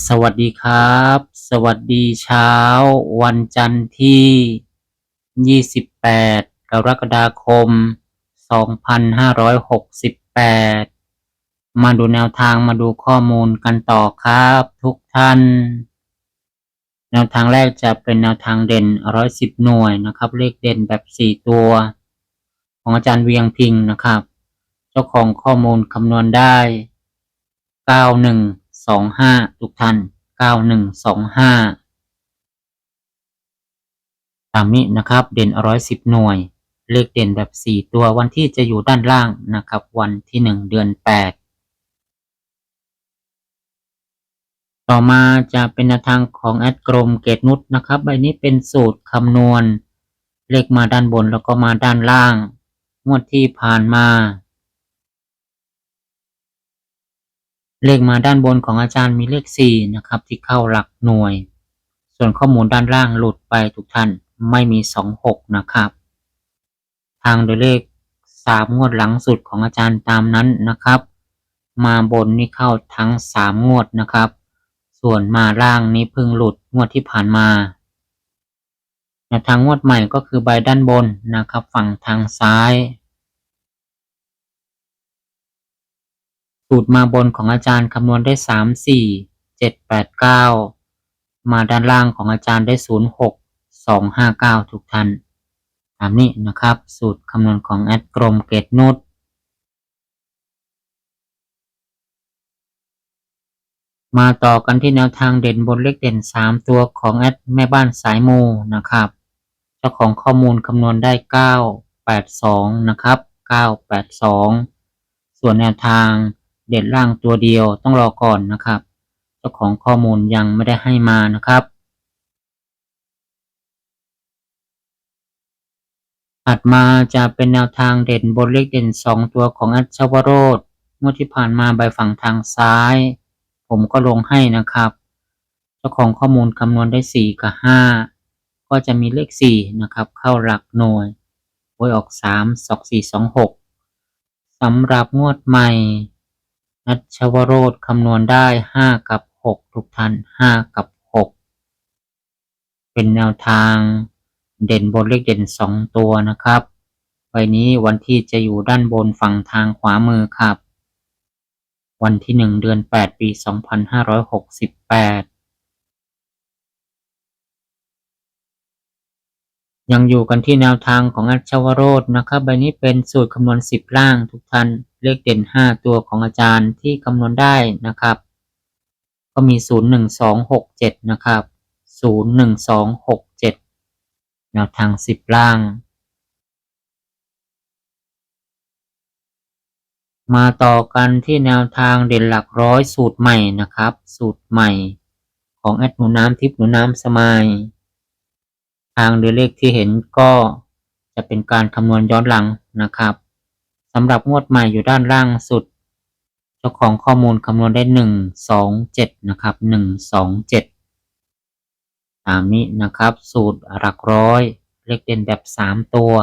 สวัสดีครับ สวัสดีเช้า วันจันทร์ที่ 28 กรกฎาคม 2568 มาดูแนวทางมาดูข้อมูลกันต่อครับทุกท่าน แนวทางแรกจะเป็นแนวทางเด่น 110 หน่วยนะครับ เลขเด่นแบบ 4 ตัว ของอาจารย์เวียงพิงนะครับ เจ้าของข้อมูลคำนวณได้เก้าหนึ่ง สองห้าทุกท่านเก้าหนึ่งสองห้าตามนี้นะครับ เด่นร้อยสิบหน่วย เลขเด่นแบบสี่ตัววันที่จะอยู่ด้านล่างนะครับ วันที่หนึ่งเดือนแปดต่อมาจะเป็นแนวทางของแอดกรมเกตนุชนะครับ ใบนี้เป็นสูตรคำนวณ เลขมาด้านบนแล้วก็มาด้านล่าง งวดที่ผ่านมา เลขมาด้านบนของอาจารย์มีเลขสี่นะครับ ที่เข้าหลักหน่วย ส่วนข้อมูลด้านล่างหลุดไปทุกท่านไม่มีสองหกนะครับ ทางโดยเลขสามงวดหลังสุดของอาจารย์ตามนั้นนะครับ มาบนนี่เข้าทั้งสามงวดนะครับ ส่วนมาล่างนี้เพิ่งหลุดงวดที่ผ่านมาทางงวดใหม่ก็คือใบด้านบนนะครับ ฝั่งทางซ้าย สูตรมาบนของอาจารย์คำนวณได้สามสี่เจ็ดแปดเก้ามาด้านล่างของอาจารย์ได้ศูนย์หกสองห้าเก้าทุกท่านตามนี้นะครับ สูตรคำนวณของแอดกรมเกตนุชมาต่อกันที่แนวทางเด่นบนเลขเด่นสามตัวของแอดแม่บ้านสายมูนะครับ เจ้าของข้อมูลคำนวณได้เก้าแปดสองนะครับเก้าแปดสองส่วนแนวทาง เด่นล่างตัวเดียวต้องรอก่อนนะครับ เจ้าของข้อมูลยังไม่ได้ให้มานะครับถัดมาจะเป็นแนวทางเด่นบนเลขเด่นสองตัวของอัชวโรธงวดที่ผ่านมาใบฝั่งทางซ้าย ผมก็ลงให้นะครับ เจ้าของข้อมูลคำนวณได้สี่กับห้าก็จะมีเลขสี่นะครับ เข้าหลักหน่วยโวยออกสามสองสี่สองหกสำหรับงวดใหม่ นัชวโรธคำนวณได้ห้ากับหกทุกท่านห้ากับหกเป็นแนวทางเด่นบนเลขเด่นสองตัวนะครับใบนี้วันที่จะอยู่ด้านบนฝั่งทางขวามือครับ วันที่หนึ่งเดือนแปดปีสองพันห้าร้อยหกสิบแปดยังอยู่กันที่แนวทางของอัชวโรธนะครับ ใบนี้เป็นสูตรคำนวณสิบล่างทุกท่าน เลขเด่นห้าตัวของอาจารย์ที่คำนวณได้นะครับ ก็มีศูนย์หนึ่งสองหกเจ็ดนะครับศูนย์หนึ่งสองหกเจ็ดแนวทางสิบล่าง มาต่อกันที่แนวทางเด่นหลักร้อยสูตรใหม่นะครับ สูตรใหม่ของแอดหนูน้ำทิพย์หนูน้ำสมายทางโดยเลขที่เห็นก็จะเป็นการคำนวณย้อนหลังนะครับ สำหรับงวดใหม่อยู่ด้านล่างสุด เจ้าของข้อมูลคำนวณได้หนึ่งสองเจ็ดนะครับหนึ่งสองเจ็ดตามนี้นะครับ สูตรหลักร้อย เลขเด่นแบบสามตัว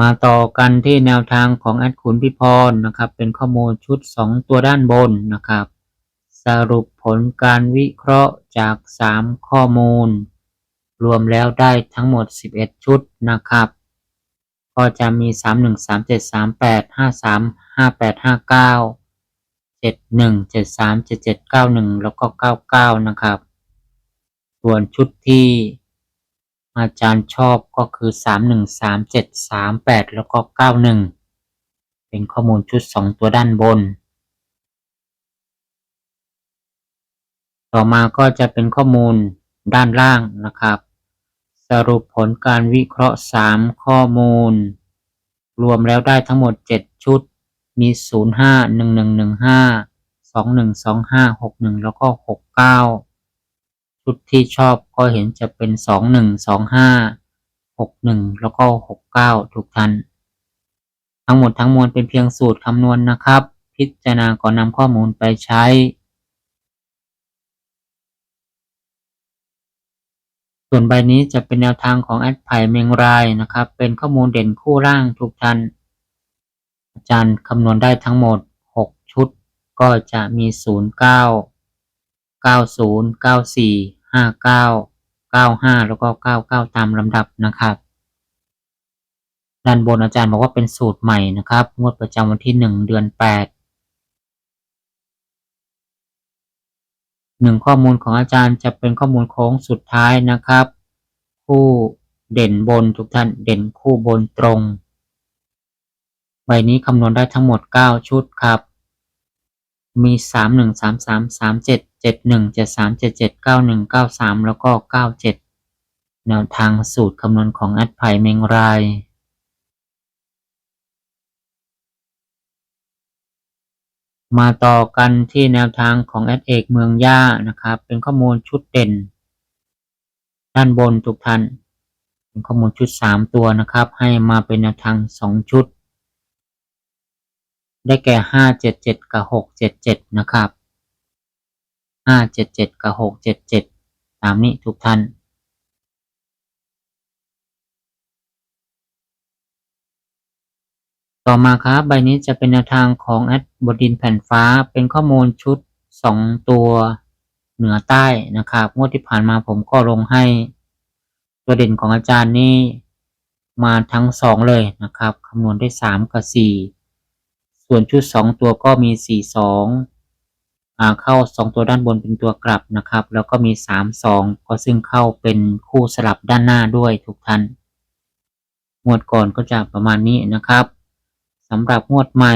มาต่อกันที่แนวทางของแอดขุนพิพรนะครับ เป็นข้อมูลชุด2ตัวด้านบนนะครับ สรุปผลการวิเคราะห์จาก3ข้อมูล รวมแล้วได้ทั้งหมด 11 ชุดนะครับ ก็จะมี 3 1 3 7 3 8 5 3 5 8 5 9 7 1 7 3 7 7 9 1 แล้วก็ 99 นะครับ ส่วนชุดที่อาจารย์ชอบก็คือ 3 1 3 7 3 8 แล้วก็ 91 เป็นข้อมูลชุด 2 ตัวด้านบน ต่อมาก็จะเป็นข้อมูลด้านล่างนะครับ สรุปผลการวิเคราะห์ 3 ข้อมูล รวมแล้วได้ทั้งหมด 7 ชุด มี 05 1115 2125 61 แล้วก็ 69 ชุดที่ชอบก็เห็นจะเป็น 2125 61 แล้วก็ 69 ทุกท่าน ทั้งหมดทั้งมวลเป็นเพียงสูตรคำนวณนนะครับ พิจารณาก่อนนำข้อมูลไปใช้ ส่วนใบนี้จะเป็นแนวทางของแอดไผ่เมงรายนะครับ เป็นข้อมูลเด่นคู่ร่างทุกท่าน อาจารย์คำนวณได้ทั้งหมด 6 ชุด ก็จะมี 09 90 94 59 95 แล้วก็ 99 ตามลำดับนะครับ ด้านบนอาจารย์บอกว่าเป็นสูตรใหม่นะครับ งวดประจำวันที่ 1 เดือน 8 หนึ่งข้อมูลของอาจารย์จะเป็นข้อมูลโค้งสุดท้ายนะครับ คู่เด่นบนทุกท่านเด่นคู่บนตรง ใบนี้คำนวณได้ทั้งหมด 9 ชุดครับ มี 3 1 3 3 3 7 7 1 7 3 7 7 9 1 9 3 แล้วก็ 97 แนวทางสูตรคำนวณของแอดไผ่เมงราย มาต่อกันที่แนวทางของแอดเอกเมืองย่านะครับ เป็นข้อมูลชุดเด่น ด้านบนทุกท่าน เป็นข้อมูลชุด 3 ตัวนะครับ ให้มาเป็นแนวทาง 2 ชุด ได้แก่ 577 กับ 677 นะครับ 577 กับ 677 ตามนี้ทุกท่าน ต่อมาครับใบนี้จะเป็นแนวทางของแอดบดินแผ่นฟ้าเป็นข้อมูลชุด 2 ตัวเหนือใต้นะครับงวดที่ผ่านมาผมก็ลงให้ตัวเด่นของอาจารย์นี่มาทั้ง 2 เลยนะครับคำนวณได้ 3 กับ 4 ส่วนชุด 2 ตัวก็มี 4 2อ่าเข้า 2 ตัวด้านบนเป็นตัวกลับนะครับ แล้วก็มี 3 2 ก็ซึ่งเข้าเป็นคู่สลับด้านหน้าด้วยทุกท่านงวดก่อนก็จะประมาณนี้นะครับ สำหรับงวดใหม่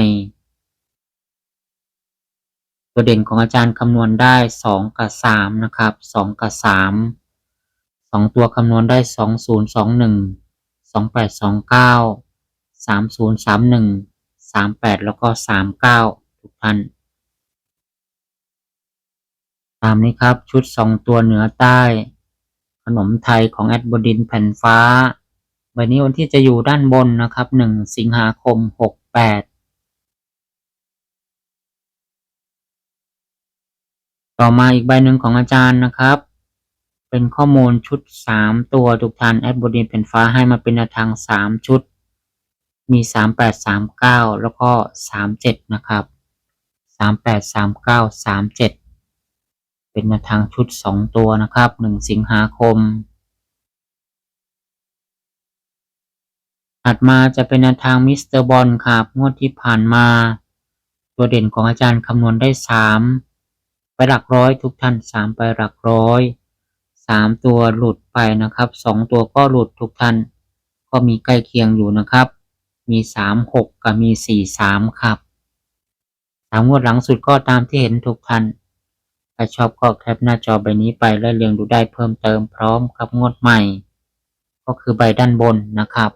ตัวเด่นของอาจารย์คำนวณได้ 2 กับ 3 นะครับ 2 กับ 3 2 ตัวคำนวณได้ 2021 2829 3031 38 แล้วก็ 39 ทุกท่านตามนี้ครับชุด 2 ตัวเหนือใต้ ขนมไทยของแอดบดินแผ่นฟ้าใบนี้วันที่จะอยู่ด้านบนนะครับ 1 สิงหาคม 68ต่อมาอีกใบหนึ่งของอาจารย์นะครับ เป็นข้อมูลชุด 3 ตัวทุกท่านแอดบดินแผ่นฟ้าให้มาเป็นแนวทาง 3 ชุด มี 38 39 แล้วก็ 37 นะครับ 38 39 37 เป็นแนวทางชุด 2 ตัวนะครับ 1 สิงหาคม ถัดมาจะเป็นทางมิสเตอร์บอลครับงวดที่ผ่านมา ตัวเด่นของอาจารย์คำนวณได้ 3 ไปหลักร้อยทุกท่าน 3 ไปหลักร้อย 3 ตัวหลุดไปนะครับ 2 ตัวก็หลุดทุกท่าน ก็มีใกล้เคียงอยู่นะครับ มี 3 6 กับมี 4 3 ครับสามงวดหลังสุดก็ตามที่เห็นทุกท่านถ้าชอบก็แคปหน้าจอใบนี้ไปและเรียงดูได้เพิ่มเติมพร้อมกับงวดใหม่ ก็คือใบด้านบนนะครับ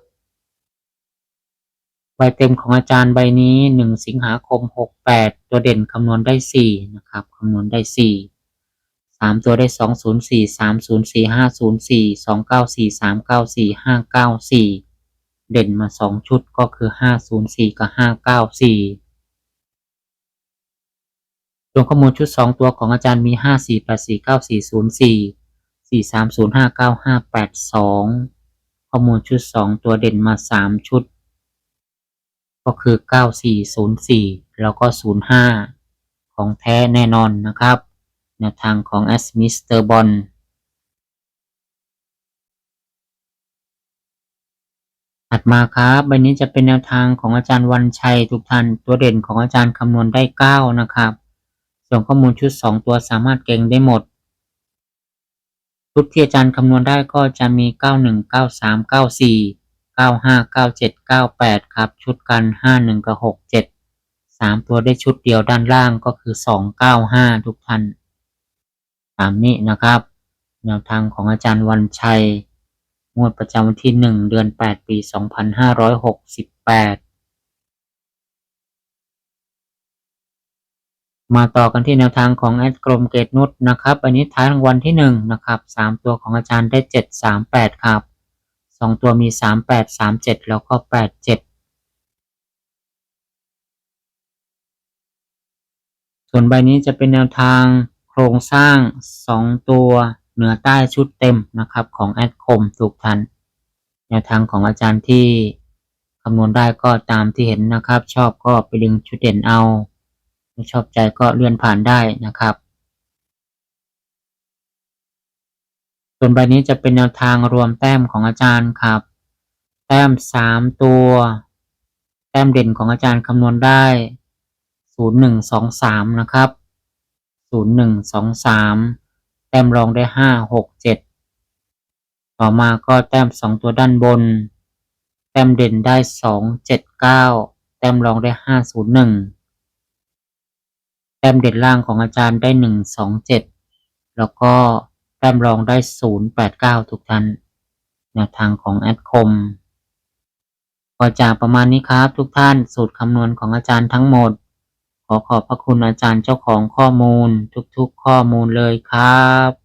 ใบเต็มของอาจารย์ใบนี้ 1 สิงหาคม 68 ตัวเด่นคำนวณได้ 4 นะครับคำนวณได้ 4 3 ตัวได้ 204 304 504 294 394 594 เด่นมา 2 ชุดก็คือ 504 กับ 594ส่วนข้อมูลชุด 2 ตัวของอาจารย์มี 54 84 94 04 430 59 582ข้อมูลชุด 2 ตัวเด่นมา 3 ชุด ก็คือ 9404 แล้วก็ 05 ของแท้แน่นอนนะครับ แนวทางของ a s m i s t e r b o n ถัดมาครับใบนี้จะเป็นแนวทางของอาจารย์วันชัยทุกท่านตัวเด่นของอาจารย์คำนวณได้ 9 นะครับ ส่วนข้อมูลชุด 2 ตัวสามารถเก่งได้หมด ชุดที่อาจารย์คำนวณได้ก็จะมี 91 93 94 เก้าห้าเก้าเจ็ดเก้าแปดครับ ชุดกันห้าหนึ่งกับหกเจ็ดสามตัวได้ชุดเดียวด้านล่างก็คือสองเก้าห้าทุกท่านตามนี้นะครับ แนวทางของอาจารย์วันชัย งวดประจำวันที่หนึ่งเดือนแปดปีสองพันห้าร้อยหกสิบแปดมาต่อกันที่แนวทางของแอดกรมเกตนุชนะครับ อันนี้ท้ายรางวัลที่หนึ่งนะครับสามตัวของอาจารย์ได้เจ็ดสามแปดครับ สองตัวมีสามแปดสามเจ็ดแล้วก็แปดเจ็ดส่วนใบนี้จะเป็นแนวทางโครงสร้างสองตัวเหนือใต้ชุดเต็มนะครับของแอดคมทุกท่านแนวทางของอาจารย์ที่คำนวณได้ก็ตามที่เห็นนะครับ ชอบก็ไปดึงชุดเด่นเอา ไม่ชอบใจก็เลื่อนผ่านได้นะครับ ส่วนใบนี้จะเป็นแนวทางรวมแต้มของอาจารย์ครับ แต้มสามตัว แต้มเด่นของอาจารย์คำนวณได้ศูนย์หนึ่งสองสามนะครับศูนย์หนึ่งสองสามแต้มรองได้ห้าหกเจ็ดต่อมาก็แต้มสองตัวด้านบน แต้มเด่นได้สองเจ็ดเก้าแต้มรองได้ห้าศูนย์หนึ่งแต้มเด่นล่างของอาจารย์ได้หนึ่งสองเจ็ดแล้วก็ แต้มรองได้ศูนย์แปดเก้าทุกท่านแนวทางของแอดคมก็จากประมาณนี้ครับทุกท่านสูตรคำนวณของอาจารย์ทั้งหมด ขอขอบพระคุณอาจารย์เจ้าของข้อมูลทุกๆข้อมูลเลยครับ